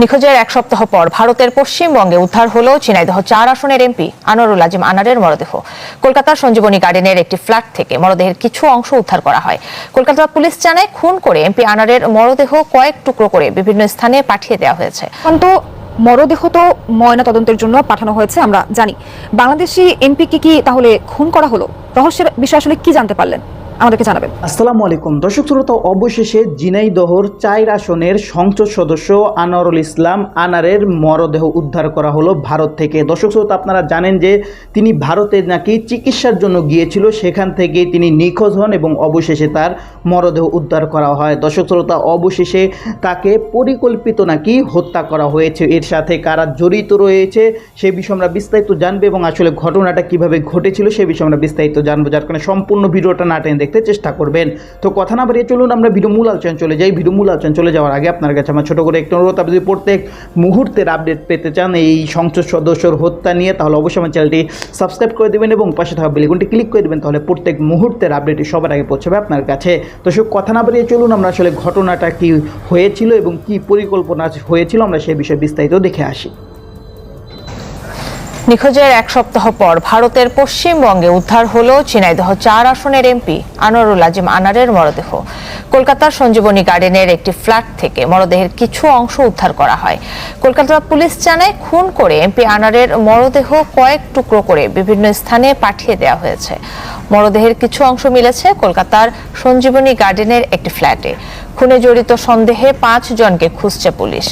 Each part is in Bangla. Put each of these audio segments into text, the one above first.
নিখোঁজের এক সপ্তাহ পর ভারতের পশ্চিমবঙ্গে উদ্ধার হলো ঝিনাইদহ চার আসনের এমপি আনোয়ারুল আজিম আনারের মরদেহ। কলকাতার সঞ্জীবনী গার্ডেনের একটি ফ্ল্যাট থেকে মরদেহের কিছু অংশ উদ্ধার করা হয়। কলকাতা পুলিশ জানায়, খুন করে এমপি আনারের মরদেহ কয়েক টুকরো করে বিভিন্ন স্থানে পাঠিয়ে দেওয়া হয়েছে। মরদেহ তো ময়না তদন্তের জন্য পাঠানো হয়েছে, আমরা জানি। বাংলাদেশি এমপিকে কি তাহলে খুন করা হলো? রহস্যের বিষয় আসলে কি জানতে পারলেন? আমাদেরকে জানাবেন। আসসালামু আলাইকুম। দর্শক শ্রোতা, অবশেষে জিনাইদহর চাইর আসনের সংসদ সদস্য আনোয়ারুল ইসলাম আনারের মরদেহ উদ্ধার করা হলো ভারত থেকে। দর্শক শ্রোতা, আপনারা জানেন যে তিনি ভারতে নাকি চিকিৎসার জন্য গিয়েছিল, সেখান থেকে তিনি নিখোঁজ হন এবং অবশেষে তার মরদেহ উদ্ধার করা হয়। দর্শক শ্রোতা, অবশেষে তাকে পরিকল্পিত নাকি হত্যা করা হয়েছে, এর সাথে কারা জড়িত রয়েছে, সে বিষয়ে আমরা বিস্তারিত জানবে এবং আসলে ঘটনাটা কীভাবে ঘটেছিল, সে বিষয়ে আমরা বিস্তারিত জানব, যার কারণে সম্পূর্ণ ভিডিওটা না টেনে দেখতে চেষ্টা করবেন। তো কথা না বাড়িয়ে চলুন, আমরা ভিডিও মূল আলোচনা চলে যাই। ভিডিও মূল আলোচনা চলে যাওয়ার আগে আপনার কাছে আমার ছোটো করে একটু অনুরোধ। আপনি যদি প্রত্যেক মুহূর্তের আপডেট পেতে চান এই সংসদ সদস্যর হত্যা নিয়ে, তাহলে অবশ্যই আমার চ্যানেলটি সাবস্ক্রাইব করে দেবেন এবং পাশে থাকা বেলিগুনটি ক্লিক করে দেবেন, তাহলে প্রত্যেক মুহূর্তের আপডেটটি সবার আগে পৌঁছাবে আপনার কাছে। তো সব কথা না বাড়িয়ে চলুন, আমরা আসলে ঘটনাটা কি হয়েছিল এবং কি পরিকল্পনা হয়েছিল, আমরা সেই বিষয়ে বিস্তারিত দেখে আসি। নিখোঁজের এক সপ্তাহ পর ভারতের পশ্চিমবঙ্গে উদ্ধার হলো ঝিনাইদহ চার আসনের এমপি আনোয়ারুল আজিম আনারের মরদেহ। কলকাতার সঞ্জীবনী গার্ডেনের একটি ফ্ল্যাট থেকে মরদেহের কিছু অংশ উদ্ধার করা হয়। কলকাতা পুলিশ জানায়, খুন করে এমপি আনারের মরদেহ কয়েক টুকরো করে বিভিন্ন স্থানে পাঠিয়ে দেওয়া হয়েছে। মরদেহের কিছু অংশ মিলেছে কলকাতার সঞ্জীবনী গার্ডেনের একটি ফ্ল্যাটে। খুনে জড়িত সন্দেহে পাঁচ জনকে খুঁজছে পুলিশ।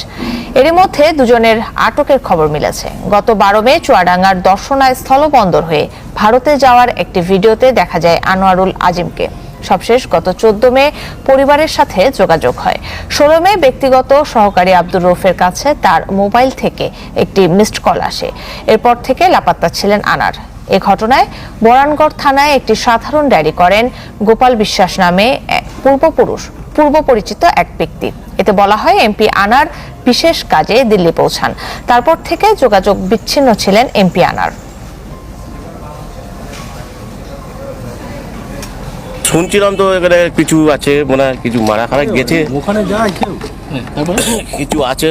এরই মধ্যে দুজনের আটকের খবর মিলেছে। গত বারো মে চুয়াডাঙ্গার দর্শনায় স্থলবন্দর হয়ে ভারতে যাওয়ার একটি ভিডিওতে দেখা যায় আনোয়ারুল আজিমকে। সবশেষ গত চোদ্দ মে পরিবারের সাথে যোগাযোগ হয়। ষোলো মে ব্যক্তিগত সহকারী আব্দুর রৌফের কাছে তার মোবাইল থেকে একটি মিসড কল আসে। এরপর থেকে লাপাত্তা ছিলেন আনার। এ ঘটনায় বরানগড় থানায় একটি সাধারণ ডায়েরি করেন গোপাল বিশ্বাস নামে পূর্বপুরুষ পূর্ব পরিচিত এক ব্যক্তি। এতে বলা হয় এমপি আনার বিশেষ কাজে দিল্লি পৌঁছান। তারপর থেকে যোগাযোগ বিচ্ছিন্ন ছিলেন এমপি আনার। শুনছিলাম তো এখানে কিছু আছে মনে হয় কিছু মারা খারা গেছে। ওখানে যায় কেউ? তারপরে? কিছু আছে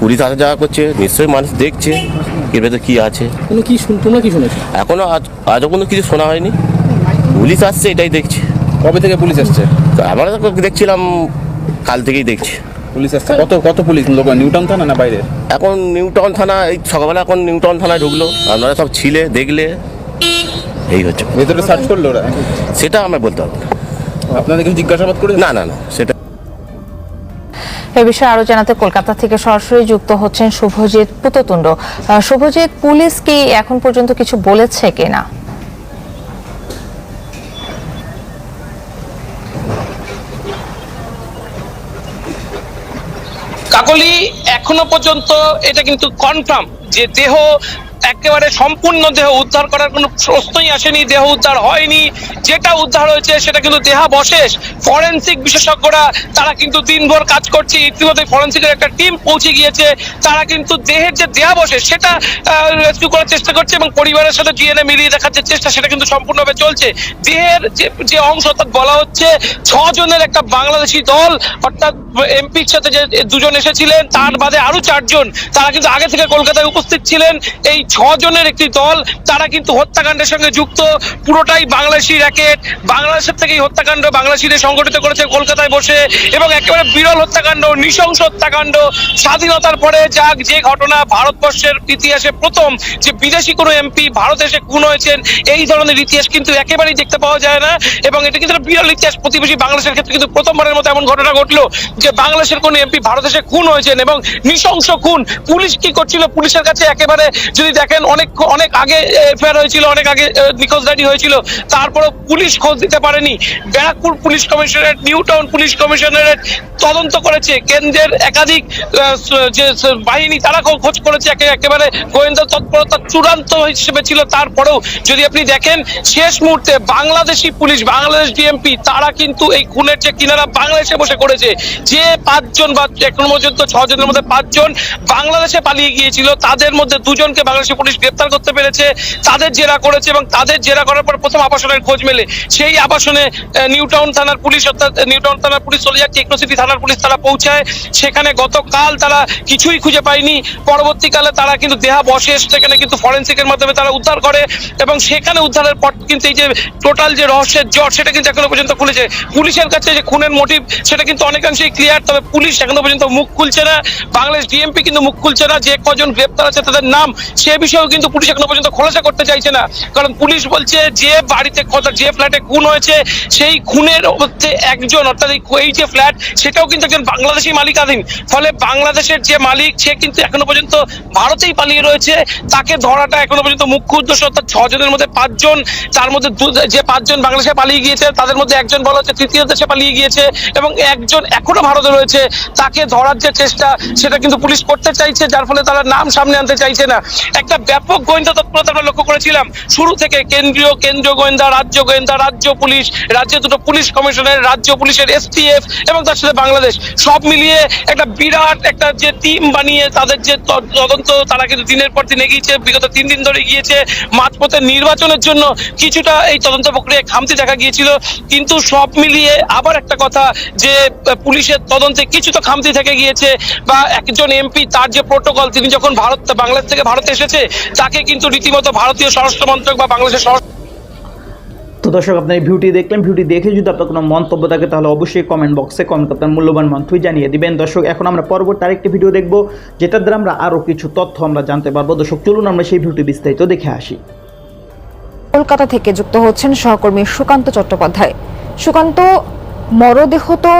পুলিশ আসা যাওয়া করছে নিশ্চয়ই মানুষ দেখছে এর ভেতরে কি আছে। কোনো কি শুন তোমরা কি শুনেছো? এখনও আজ আজও কোনো কিছু শোনা হয়নি। পুলিশ আসছে এটাই দেখছি। কবে থেকে পুলিশ আসছে? তো আমরা তো দেখছিলাম কাল থেকেই দেখছি। পুলিশ আসছে? কত কত পুলিশ? লোক নিউটাউন থানা না বাইরে? এখন নিউ টাউন থানা এই সকালবেলা এখন নিউ টাউন থানায় ঢুকলো। আপনারা সব ছিলে দেখলে এই হচ্ছে। ভেতরে সার্চ করল ওরা? সেটা আমরা বলতে পারব। আপনাদের কিছু জিজ্ঞাসাবাদ করে না না না সেটা এ বিষয়ে আরও জানাতে কলকাতা থেকে সরাসরি যুক্ত হচ্ছেন শুভজিৎ পুততুণ্ড। শুভজিৎ পুলিশ কি এখন পর্যন্ত কিছু বলেছে কিনা? এখনও পর্যন্ত এটা কিন্তু কনফার্ম যে দেহ একেবারে সম্পূর্ণ দেহ উদ্ধার করার কোনো প্রশ্নই আসেনি, দেহ উদ্ধার হয়নি। যেটা উদ্ধার হয়েছে সেটা কিন্তু দেহাবশেষ। ফরেন্সিক বিশেষজ্ঞরা, তারা কিন্তু দিনভর কাজ করছে। ইতিমধ্যে ফরেন্সিকের একটা টিম পৌঁছে গিয়েছে। তারা কিন্তু দেহের যে দেহা দেহাবশেষ, সেটা রেস্কিউ করার চেষ্টা করছে এবং পরিবারের সাথে ডিএনএ মিলিয়ে দেখার যে চেষ্টা, সেটা কিন্তু সম্পূর্ণভাবে চলছে। দেহের যে অংশ, অর্থাৎ বলা হচ্ছে ছজনের একটা বাংলাদেশি দল, অর্থাৎ এমপির সাথে যে দুজন এসেছিলেন, তার বাদে আরও চারজন, তারা কিন্তু আগে থেকে কলকাতায় উপস্থিত ছিলেন। এই ছজনের একটি দল, তারা কিন্তু হত্যাকাণ্ডের সঙ্গে যুক্ত। পুরোটাই বাংলাদেশি র্যাকেট বাংলাদেশের থেকেই হত্যাকাণ্ড বাংলাদেশিদের সংগঠিত করেছে কলকাতায় বসে এবং একেবারে বিরল হত্যাকাণ্ড, নৃশংস হত্যাকাণ্ড, স্বাধীনতার পরে যাক যে ঘটনা, ভারতবর্ষের ইতিহাসে প্রথম যে বিদেশি কোনো এমপি ভারতে এসে খুন হয়েছেন, এই ধরনের ইতিহাস কিন্তু একেবারেই দেখতে পাওয়া যায় না এবং এটা কিন্তু বিরল ইতিহাস। প্রতিবেশী বাংলাদেশের ক্ষেত্রে কিন্তু প্রথমবারের মতো এমন ঘটনা ঘটলো যে বাংলাদেশের কোন এমপি ভারত এসে খুন হয়েছেন এবং নৃশংস খুন। পুলিশ কি করছিল? পুলিশের কাছে একেবারে যদি দেখেন, অনেক অনেক আগে এফআইআর হয়েছিল, অনেক আগে নিখোঁজ হয়েছিল। তারপরেও পুলিশ খোঁজ দিতে পারেনি। Barrackpore police commissionerate new town police commissionerate তদন্ত করেছে। কেন্দ্রের একাধিক যে বাহিনী, তারা খোঁজ করেছে। একেবারে গোয়েন্দা তৎপরতা চূড়ান্ত হিসেবে ছিল। তারপরেও যদি আপনি দেখেন, শেষ মুহূর্তে বাংলাদেশি পুলিশ, বাংলাদেশ ডিএমপি, তারা কিন্তু এই খুনের যে কিনারা বাংলাদেশে বসে করেছে, যে পাঁচজন বা এখনও পর্যন্ত ছজনের মধ্যে পাঁচজন বাংলাদেশে পালিয়ে গিয়েছিল, তাদের মধ্যে দুজনকে বাংলাদেশি পুলিশ গ্রেপ্তার করতে পেরেছে। তাদের জেরা করেছে এবং তাদের জেরা করার পর প্রথম আবাসনের খোঁজ মেলে। সেই আবাসনে নিউটাউন থানার পুলিশ অর্থাৎ নিউটাউন থানার পুলিশ চলে যায় টেকনোসিটি থানার পুলিশ তারা পৌঁছায়। সেখানে গতকাল তারা কিছুই খুঁজে পায়নি। পরবর্তীকালে তারা কিন্তু দেহাবশেষ সেখানে কিন্তু ফরেন্সিকের মাধ্যমে তারা উদ্ধার করে এবং সেখানে উদ্ধারের পর কিন্তু এই যে টোটাল যে রহস্যের জট, সেটা কিন্তু এখনও পর্যন্ত খুলেছে। পুলিশের কাছে যে খুনের মোটিভ, সেটা কিন্তু অনেকাংশেই ক্লিয়ার তবে পুলিশ এখনও পর্যন্ত মুখ খুলছে না। বাংলাদেশ ডিএমপি কিন্তু মুখ খুলছে না, যে কজন গ্রেপ্তার আছে তাদের নাম, সে বিষয়েও কিন্তু পুলিশ এখনও পর্যন্ত খোলাসা করতে চাইছে না। কারণ পুলিশ বলছে যে বাড়িতে কত যে ফ্ল্যাটে খুন হয়েছে, সেই খুনের মধ্যে একজন, অর্থাৎ এই যে ফ্ল্যাট, সেটাও কিন্তু একজন বাংলাদেশি মালিকাধীন ফলে বাংলাদেশের যে মালিক, সে কিন্তু এখনও পর্যন্ত ভারতেই পালিয়ে রয়েছে। তাকে ধরাটা এখনও পর্যন্ত মুখ্য উদ্দেশ্য, অর্থাৎ ছজনের মধ্যে পাঁচজন, তার মধ্যে যে পাঁচজন বাংলাদেশে পালিয়ে গিয়েছে, তাদের মধ্যে একজন বলা হচ্ছে তৃতীয় দেশে পালিয়ে গিয়েছে, এবং একজন এখনও ভারতে রয়েছে। তাকে ধরার যে চেষ্টা, সেটা কিন্তু পুলিশ করতে চাইছে, যার ফলে তারা নাম সামনে আনতে চাইছে না। একটা ব্যাপক গোয়েন্দা তৎপরতা আমরা লক্ষ্য করেছিলাম। শুরু থেকে কেন্দ্রীয় কেন্দ্রীয় গোয়েন্দা, রাজ্য গোয়েন্দা রাজ্য পুলিশ রাজ্যে দুটো পুলিশ কমিশনের, রাজ্য পুলিশের এসটিএফ এবং তার সাথে বাংলাদেশ। সব মিলিয়ে একটা বিরাট একটা যে টিম বানিয়ে তাদের যে তদন্ত তারা কিন্তু দিনের পর দিন এগিয়েছে, বিগত তিন দিন ধরে গিয়েছে মাঝপথের নির্বাচনের জন্য কিছুটা এই তদন্ত প্রক্রিয়ায় খামতি দেখা গিয়েছিল। কিন্তু সব মিলিয়ে আবার একটা কথা যে, পুলিশের তদন্তে কিছু তো খামতি থেকে গিয়েছে বা একজন এমপি তার যে প্রোটোকল, তিনি যখন ভারত, বাংলাদেশ থেকে ভারতে এসেছে, তাকে কিন্তু রীতিমতো ভারতীয় স্বরাষ্ট্র মন্ত্রক বা বাংলাদেশের স্বরাষ্ট্র তো দর্শক, আপনার ভিউটি দেখলেন, ভিউটি দেখে যদি আপনার কোনো মন্তব্য থাকে, তাহলে অবশ্যই কমেন্ট বক্সে কমেন্ট আপনার মূল্যবান মন্তব্য জানিয়ে দিবেন। দর্শক, এখন আমরা পরবর্তী আরেকটি ভিডিও দেখব, যেটার দ্বারা আমরা আরও কিছু তথ্য আমরা জানতে পারব। দর্শক, চলুন আমরা সেই ভিডিওটি বিস্তারিত দেখে আসি। কলকাতা থেকে যুক্ত হচ্ছেন সহকর্মী সুকান্ত চট্টোপাধ্যায়। সুকান্ত, মরদেহ তো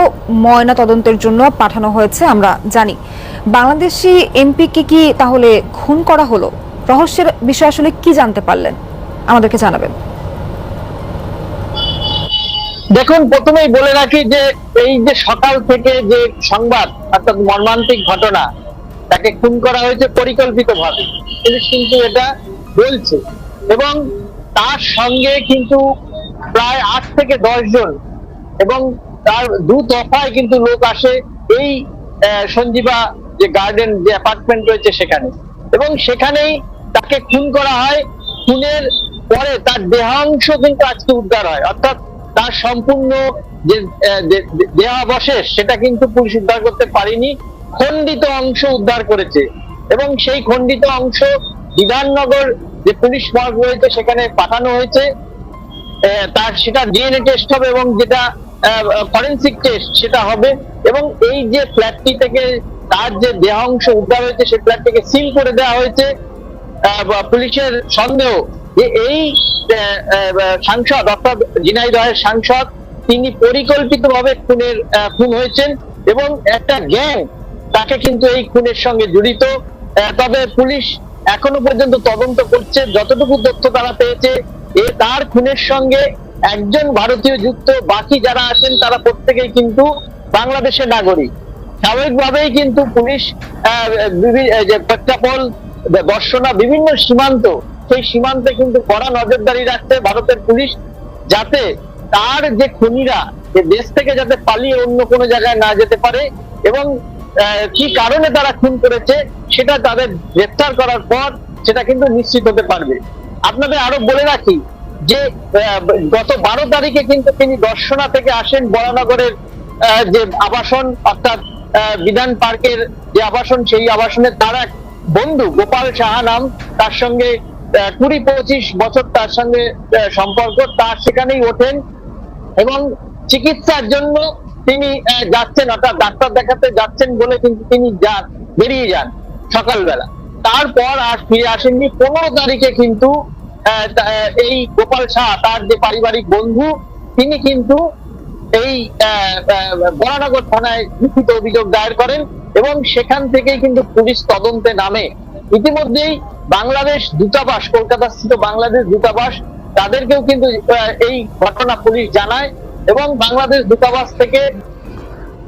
ময়না তদন্তের জন্য পাঠানো হয়েছে, আমরা জানি। বাংলাদেশি এমপিকে কি তাহলে খুন করা হলো? রহস্যের বিষয়ে আসলে কি জানতে পারলেন? আমাদেরকে জানাবেন। দেখুন, প্রথমেই বলে রাখি যে এই যে সকাল থেকে যে সংবাদ, অর্থাৎ মর্মান্তিক ঘটনা, তাকে খুন করা হয়েছে পরিকল্পিত ভাবে কিন্তু এটা বলছে। এবং তার সঙ্গে কিন্তু প্রায় আট থেকে দশ জন এবং তার দু দফায় কিন্তু লোক আসে এই সঞ্জীবা যে গার্ডেন, যে অ্যাপার্টমেন্ট রয়েছে সেখানে। এবং সেখানেই তাকে খুন করা হয়। খুনের পরে তার দেহাংশ কিন্তু আজকে উদ্ধার হয়। অর্থাৎ তার সম্পূর্ণ যে দেহাবশেষ সেটা কিন্তু পুলিশ উদ্ধার করতে পারেনি, খণ্ডিত অংশ উদ্ধার করেছে। এবং সেই খণ্ডিত অংশ বিধাননগর যে পুলিশ মর্গ রয়েছে সেখানে পাঠানো হয়েছে। তার সেটা ডিএনএ টেস্ট হবে এবং যেটা ফরেন্সিক টেস্ট সেটা হবে। এবং এই যে ফ্ল্যাটটি থেকে তার যে দেহাংশ উদ্ধার হয়েছে, সেই ফ্ল্যাটটিকে সিল করে দেওয়া হয়েছে। পুলিশের সন্দেহ যে এই সাংসদ অর্থাৎ ঝিনাইদহের সাংসদ, তিনি পরিকল্পিতভাবে খুনের খুন হয়েছেন এবং একটা গ্যাং তাকে কিন্তু এই খুনের সঙ্গে জড়িত। তবে পুলিশ এখনও পর্যন্ত তদন্ত করছে, যতটুকু তথ্য তারা পেয়েছে, এ, তার খুনের সঙ্গে একজন ভারতীয় যুক্ত বাকি যারা আছেন, তারা প্রত্যেকেই কিন্তু বাংলাদেশের নাগরিক। স্বাভাবিকভাবেই কিন্তু পুলিশ যে পেট্রাপোল বিভিন্ন সীমান্ত সেই সীমান্তে কিন্তু কড়া নজরদারি রাখছে ভারতের পুলিশ, যাতে তার যে খুনিরা দেশ থেকে যাতে পালিয়ে অন্য কোনো জায়গায় না যেতে পারে এবং কি কারণে তারা খুন করেছে সেটা তাদের গ্রেফতার করার পর সেটা কিন্তু নিশ্চিত হতে পারবে। আপনাদের আরও বলে রাখি যে গত বারো তারিখে কিন্তু তিনি দর্শনা থেকে আসেন বরানগরের যে আবাসন, অর্থাৎ বিধান পার্কের যে আবাসন, সেই আবাসনের তার এক বন্ধু, গোপাল সাহা নাম, তার সঙ্গে কুড়ি পঁচিশ বছর তার সঙ্গে সম্পর্ক, তার সেখানেই ওঠেন এবং চিকিৎসার জন্য তিনি যাচ্ছেন, অর্থাৎ ডাক্তার দেখাতে যাচ্ছেন বলে কিন্তু তিনি যান, বেরিয়ে যান সকালবেলা। তারপর আর ফিরে আসেননি। পনেরো তারিখে কিন্তু এই গোপাল শাহ, তার যে পারিবারিক বন্ধু, তিনি কিন্তু এই বরানগর থানায় লিখিত অভিযোগ দায়ের করেন এবং সেখান থেকেই কিন্তু পুলিশ তদন্তে নামে। ইতিমধ্যেই বাংলাদেশ দূতাবাস কলকাতা স্থিত বাংলাদেশ দূতাবাস, তাদেরকেও কিন্তু এই ঘটনা পুলিশ জানায় এবং বাংলাদেশ দূতাবাস থেকে